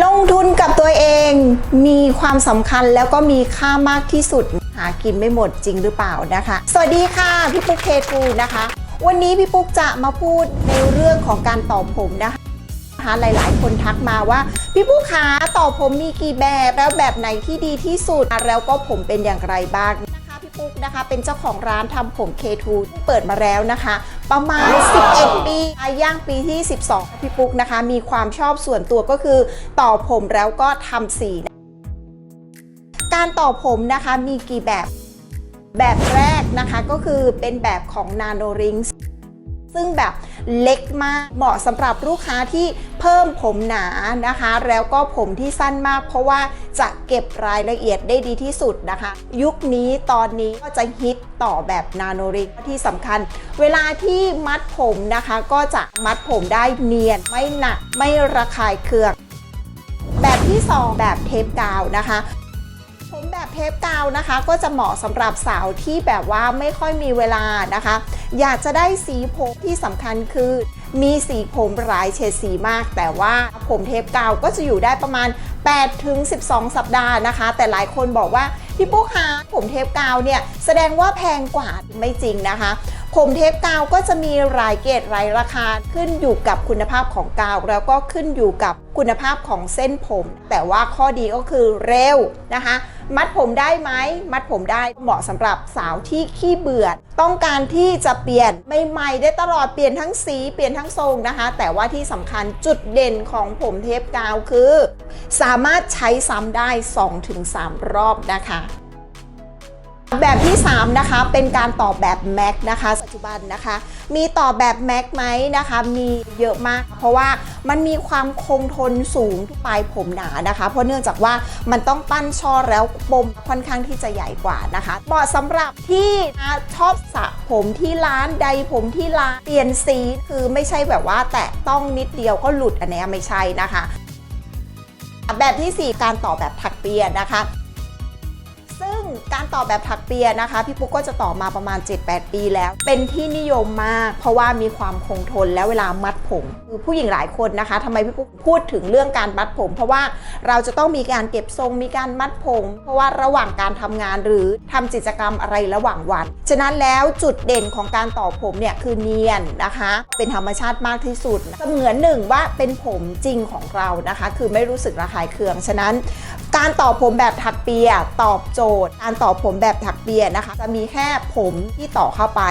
ลงทุนกับตัวเองมีความสำคัญแล้วก็มีค่ามากที่สุด หากินไม่หมดจริงหรือเปล่านะคะ สวัสดีค่ะ พี่ปุ๊กเคทูนะคะ วันนี้พี่ปุ๊กจะมาพูดในเรื่องของการต่อผมนะคะหลาย ๆ คนทักมาว่า พี่ปุ๊กขาต่อผมมีกี่แบบแล้วแบบไหนที่ดีที่สุด แล้วก็ผมเป็นอย่างไรบ้าง ปุ๊กนะคะ เป็นเจ้าของร้านทำผม K2 เปิดมาแล้วนะคะ ประมาณ 11 ปีย่างปีที่ 12 พี่ปุ๊กนะคะ มีความชอบส่วนตัวก็คือต่อผมแล้วก็ทำสี การต่อผมนะคะมีกี่แบบ แบบแรกนะคะก็คือเป็นแบบของ Nano Rings ซึ่งแบบเล็กมากเหมาะสำหรับลูกค้าที่เพิ่มผมหนานะคะ แล้วก็ผมที่สั้นมาก เพราะว่าจะเก็บรายละเอียดได้ดีที่สุดนะคะ ยุคนี้ตอนนี้ก็จะฮิตต่อแบบนาโนริงที่สำคัญ เวลาที่มัดผมนะคะ ก็จะมัดผมได้เนียนไม่หนักไม่ระคายเคืองแบบที่ 2 แบบเทปกาวนะคะ ผมแบบเทปกาวนะคะ ก็จะเหมาะสำหรับสาวที่แบบว่าไม่ค่อยมีเวลานะคะ อยากจะได้สีผมที่สำคัญคือ มีสีผมหลายเฉดสีมาก แต่ว่าผมเทปกาวก็จะอยู่ได้ประมาณ8ถึง12 สัปดาห์นะคะ แต่หลายคนบอกว่าพี่ปุ๊กคะผมเทปกาวเนี่ยแสดงว่าแพงกว่าไม่จริงนะคะ ผมเทปกาวก็จะมีรายเกรดรายราคาขึ้นอยู่กับคุณภาพของกาว แล้วก็ขึ้นอยู่กับคุณภาพของเส้นผม แต่ว่าข้อดีก็คือเร็วนะคะ มัดผมได้ไหมมัดผมได้เหมาะสำหรับสาวที่ขี้เบื่อต้องการที่จะเปลี่ยนใหม่ๆได้ตลอดเปลี่ยนทั้งสีเปลี่ยนทั้งทรงนะคะ แต่ว่าที่สำคัญจุดเด่นของผมเทปกาวคือ สามารถใช้ซ้ำได้ 2-3 รอบนะคะ แบบที่ 3 นะคะ เป็นการต่อแบบแม็กนะคะปัจจุบันนะคะ มีต่อแบบแม็กไหมนะคะ มีเยอะมาก เพราะว่ามันมีความคงทนสูงทุกปลายผมหนานะคะ เพราะเนื่องจากว่ามันต้องปั้นช่อแล้วปมค่อนข้างที่จะใหญ่กว่านะคะเหมาะสำหรับที่นะชอบสระผมที่ร้านใดผมที่ร้านเปลี่ยนสีคือไม่ใช่แบบว่า แตะต้องนิดเดียวก็หลุดอันเนี้ไม่ใช่นะคะ แบบที่ 4 การต่อแบบถักเปียนะคะ งการต่อแบบถักเปียนะคะ พี่ปุ๊กก็จะต่อมาประมาณ 7-8 ปีแล้ว เป็นที่นิยมมาก เพราะว่ามีความคงทนและเวลามัดผมคือผู้หญิงหลายคนนะคะทำไมพี่ปุ๊กพูดถึงเรื่องการมัดผม เพราะว่าเราจะต้องมีการเก็บทรงมีการมัดผม เพราะว่าระหว่างการทำงานหรือทำกิจกรรมอะไรระหว่างวัน ฉะนั้นแล้วจุดเด่นของการต่อผมเนี่ยคือเนียนนะคะ เป็นธรรมชาติมากที่สุดเสมือนหนึ่งว่าเป็นผมจริงของเรานะคะ คือไม่รู้สึกระคายเคือง ฉะนั้น การต่อผมแบบถักเปียตอบโจทย์ การต่อผมแบบถักเปียนะคะ จะมีแค่ผมที่ต่อเข้าไป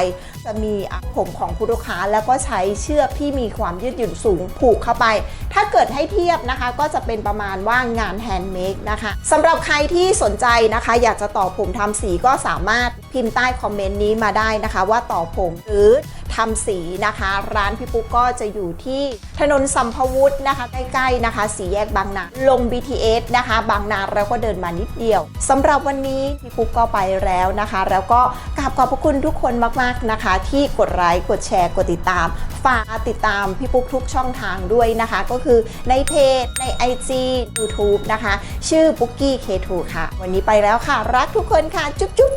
จะมีผมของผู้ลูกค้าแล้วก็ใช้เชือกที่มีความยืดหยุ่นสูงผูกเข้าไป ถ้าเกิดให้เทียบนะคะ ก็จะเป็นประมาณว่างานแฮนด์เมดนะคะสำหรับใครที่สนใจนะคะ อยากจะต่อผมทำสีก็สามารถพิมพ์ใต้คอมเมนต์นี้มาได้นะคะ ว่าต่อผมหรือ ทำสีนะคะ ร้านพี่ปุ๊กก็จะอยู่ที่ถนนสัมภวุฒินะคะ ใกล้ๆนะคะ สีแยกบางนา ลง BTS นะคะ บางนาแล้วก็เดินมานิดเดียวสำหรับวันนี้พี่ปุ๊กก็ไปแล้วนะคะ แล้วก็กราบขอบพระคุณทุกคนมากๆนะคะ ที่กดไลค์กดแชร์กดติดตาม ฝากติดตามพี่ปุ๊กทุกช่องทางด้วยนะคะ ก็คือในเพจใน IG YouTube นะคะ ชื่อปุ๊กกี้ K2 ค่ะ วันนี้ไปแล้วค่ะ รักทุกคนค่ะ จุ๊บ